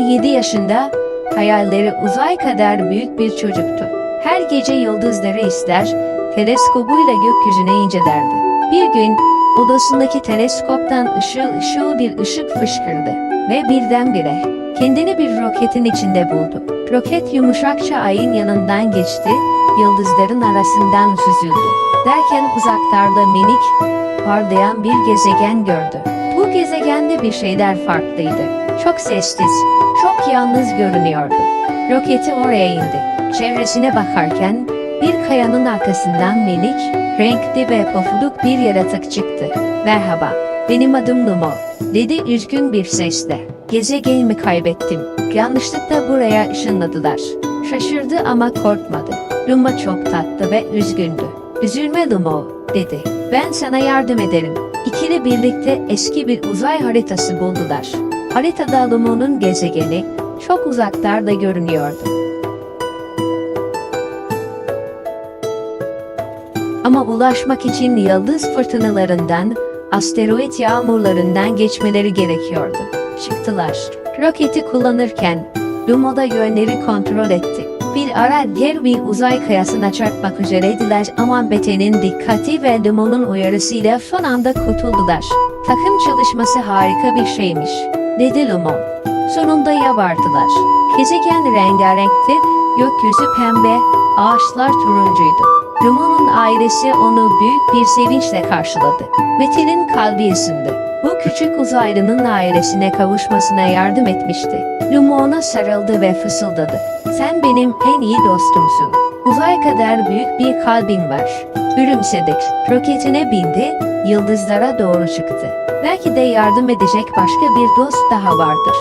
7 yaşında hayalleri uzay kadar büyük bir çocuktu. Her gece yıldızları ister, teleskobuyla gökyüzüne incelerdi. Bir gün odasındaki teleskoptan ışıl ışıl bir ışık fışkırdı ve birdenbire kendini bir roketin içinde buldu. Roket yumuşakça ayın yanından geçti, yıldızların arasından süzüldü. Derken uzaklarda minik, parlayan bir gezegen gördü. Bu gezegende bir şeyler farklıydı. Çok sessiz, çok yalnız görünüyordu. Roketi oraya indi. Çevresine bakarken bir kayanın arkasından minik, renkli ve pofuduk bir yaratık çıktı. Merhaba, benim adım Lumo, dedi üzgün bir sesle. Gezegenimi kaybettim. Yanlışlıkla buraya ışınladılar. Şaşırdı ama korkmadı. Lumo çok tatlı ve üzgündü. Üzülme Lumo, dedi. Ben sana yardım ederim. İkili birlikte eski bir uzay haritası buldular. Haritada Lumo'nun gezegeni çok uzaklarda görünüyordu. Ama ulaşmak için yıldız fırtınalarından, asteroid yağmurlarından geçmeleri gerekiyordu. Çıktılar. Roketi kullanırken Lumo da yönleri kontrol etti. Bir ara diğer bir uzay kayasına çarpmak üzereydiler ama Bete'nin dikkati ve Lumo'nun uyarısıyla son anda kurtuldular. Takım çalışması harika bir şeymiş, dedi Lumo. Sonunda yavardılar. Gezegen rengarenkti, gökyüzü pembe, ağaçlar turuncuydu. Lumo'nun ailesi onu büyük bir sevinçle karşıladı. Metin'in kalbi ısındı. Bu küçük uzaylının ailesine kavuşmasına yardım etmişti. Lumo ona sarıldı ve fısıldadı. Sen benim en iyi dostumsun. Uzay kadar büyük bir kalbin var. Gülümsedik. Roketine bindi, yıldızlara doğru çıktı. Belki de yardım edecek başka bir dost daha vardır.